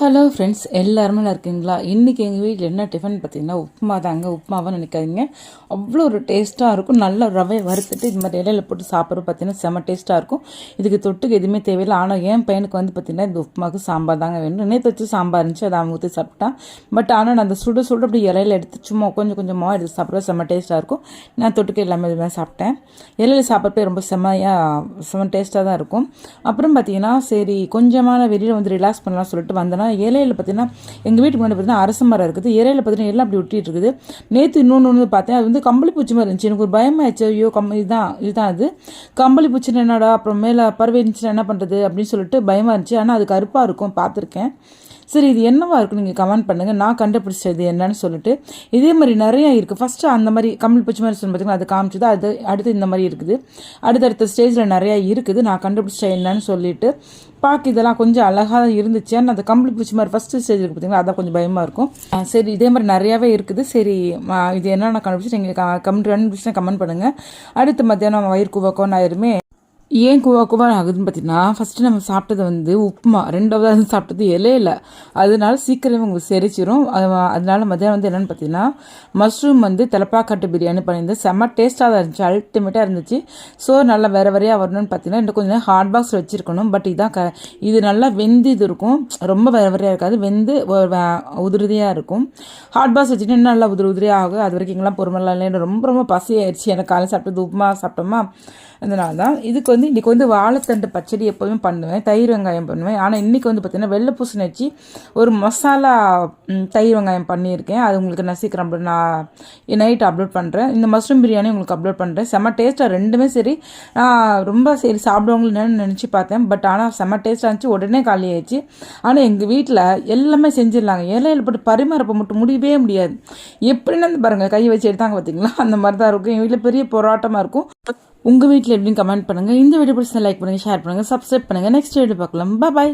Hello friends எல்லாருமே நல்லா இருக்கீங்களா? இன்றைக்கி எங்கள் வீட்டில் என்ன டிஃபன் பார்த்தீங்கன்னா உப்புமா தாங்க. உப்புமாவை நினைக்காதீங்க. அவ்வளோ ஒரு டேஸ்ட்டாக இருக்கும். நல்ல ரவை வறுத்துட்டு இது மாதிரி இலையில போட்டு சாப்பிட்றது பார்த்தீங்கன்னா செம்ம டேஸ்ட்டாக இருக்கும். இதுக்கு தொட்டுக்கு எதுவுமே தேவையில்லை. ஆனால் என் பையனுக்கு வந்து பார்த்தீங்கன்னா இந்த உப்புமாவுக்கு சாம்பார் தாங்க வேணும். நேற்று வச்சு சாம்பார் இருந்துச்சு. அதை அவன் ஊற்றி சாப்பிட்டான். பட் ஆனால் நான் அந்த சுட சுட அப்படி இலையில எடுத்து சும்மா கொஞ்சம் கொஞ்சமாக எடுத்து சாப்பிட்றது செம்ம டேஸ்ட்டாக இருக்கும். நான் தொட்டுக்க எல்லாமே இதுமாதிரி சாப்பிட்டேன். இலையில சாப்பிட்றப்ப ரொம்ப செம்மையாக செம்ம டேஸ்ட்டாக தான் இருக்கும். அப்புறம் பார்த்தீங்கன்னா சரி கொஞ்சமான வெளியில் வந்து ரிலாக்ஸ் பண்ணலாம் சொல்லிட்டு வந்தேன்னா இலையில் பார்த்தீங்கன்னா எங்கள் வீட்டுக்கு முன்னாடி பார்த்தீங்கன்னா அரச மரம் இருக்குது. இலையில் பார்த்தீங்கன்னா எல்லாம் அப்படி ஒட்டிட்டு இருக்குது. நேற்று இன்னொன்று வந்து பார்த்தேன். அது வந்து கம்பளி பூச்சி மாதிரி இருந்துச்சு. எனக்கு ஒரு பயமாயிடுச்சு ஐயோ கம் இதுதான் இதுதான் அது. கம்பளி பூச்சின்னு என்னடா? அப்புறம் மேலே பறவை இருந்துச்சுன்னா என்ன பண்ணுறது அப்படின்னு சொல்லிட்டு பயமாக இருந்துச்சு. ஆனால் அது கருப்பாக இருக்கும். பார்த்துருக்கேன். சரி இது என்னவா இருக்கும் நீங்கள் கமெண்ட் பண்ணுங்கள் நான் கண்டுபிடிச்சது என்னன்னு சொல்லிட்டு. இதே மாதிரி நிறைய இருக்குது ஃபஸ்ட்டு அந்த மாதிரி கமல் பூச்சி மாதிரி சொல்லி பார்த்தீங்கன்னா அது காமிச்சது. அது அடுத்து இந்த மாதிரி இருக்குது. அடுத்தடுத்த ஸ்டேஜில் நிறையா இருக்குது. நான் கண்டுபிடிச்ச என்னன்னு சொல்லிட்டு. பார்க்க இதெல்லாம் கொஞ்சம் அழகாக இருந்துச்சு. ஆனால் அந்த கம்பளி பூச்சி மாதிரி ஃபஸ்ட்டு ஸ்டேஜ் இருக்குது பார்த்தீங்கன்னா அதான் கொஞ்சம் பயமாக இருக்கும். ஆ, சரி இதே மாதிரி நிறையாவே இருக்குது. சரி இது என்னென்ன நான் கண்டுபிடிச்சி நீங்கள் கமெண்ட் கண்டுபிடிச்சு கமெண்ட் பண்ணுங்கள் அடுத்து மத்தியானம் வயிறு குவக்கம் ஆயிருமே ஏன் குவா குவா ஆகுதுன்னு பார்த்தீங்கன்னா ஃபஸ்ட்டு நம்ம சாப்பிட்டது வந்து உப்புமா. ரெண்டாவது சாப்பிட்டது இலையில. அதனால சீக்கிரமே உங்களுக்கு செரிச்சிரும். அதனால மதியானம் வந்து என்னென்னு பார்த்தீங்கன்னா மஷ்ரூம் வந்து தலப்பாக்கட்டு பிரியாணி பண்ணியிருந்தேன். செம்ம டேஸ்ட்டாக தான் இருந்துச்சு. அல்டிமேட்டாக இருந்துச்சு. ஸோ நல்லா வேறு வேறையாக வரணும்னு பார்த்தீங்கன்னா இன்னும் கொஞ்சம் ஹாட் பாக்ஸ் வச்சுருக்கணும். பட் இதான் க இது நல்லா வெந்து இது இருக்கும். ரொம்ப வேறு வேறையாக இருக்காது. வெந்து ஒரு உதிரியாக இருக்கும். ஹாட் பாக்ஸ் வச்சுட்டு இன்னும் நல்லா உதிரி உதிரியாக ஆகும். அது வரைக்கும் எங்கெல்லாம் பொறுமெல்லாம் இல்லை ரொம்ப ரொம்ப பசி ஆயிடுச்சு எனக்கு காலையில் சாப்பிட்டது உப்புமா சாப்பிட்டோமா? அதனால தான் இதுக்கு வந்து வந்து இன்றைக்கி வந்து வாழைத்தண்டு பச்சடி எப்போதுமே பண்ணுவேன் தயிர் வெங்காயம் பண்ணுவேன். ஆனால் இன்றைக்கி வந்து பார்த்திங்கன்னா வெள்ளை பூசணி வச்சு ஒரு மசாலா தயிர் வெங்காயம் பண்ணியிருக்கேன். அது உங்களுக்கு நான் சீக்கிரம் நான் நைட் அப்லோட் பண்ணுறேன் இந்த மஷ்ரூம் பிரியாணி உங்களுக்கு அப்லோட் பண்ணுறேன் செம்ம டேஸ்ட்டாக ரெண்டுமே சரி. நான் ரொம்ப சரி சாப்பிடுவாங்களேன்னு நினச்சி பார்த்தேன். பட் ஆனால் செம்ம டேஸ்ட்டாக இருந்துச்சு. உடனே காலி ஆயிடுச்சு. ஆனால் எங்கள் வீட்டில் எல்லாமே செஞ்சிடலாங்க. இலையில போட்டு பரிமாறப்ப மட்டும் முடியவே முடியாது. எப்படின்னு வந்து பாருங்கள் கை வச்சு எடுத்தாங்க பார்த்தீங்களா அந்த மாதிரி தான் இருக்கும். எங்கள் வீட்டில் பெரிய போராட்டமாக இருக்கும். உங்கள் வீட்டில் எப்படின்னு கமெண்ட் பண்ணுங்கள் இந்த வீடியோ பிடிச்சா லைக் பண்ணுங்கள் ஷேர் பண்ணுங்கள் சப்ஸ்கிரைப் பண்ணுங்கள் நெக்ஸ்ட் வீடியோ பார்க்கலாம். பாய்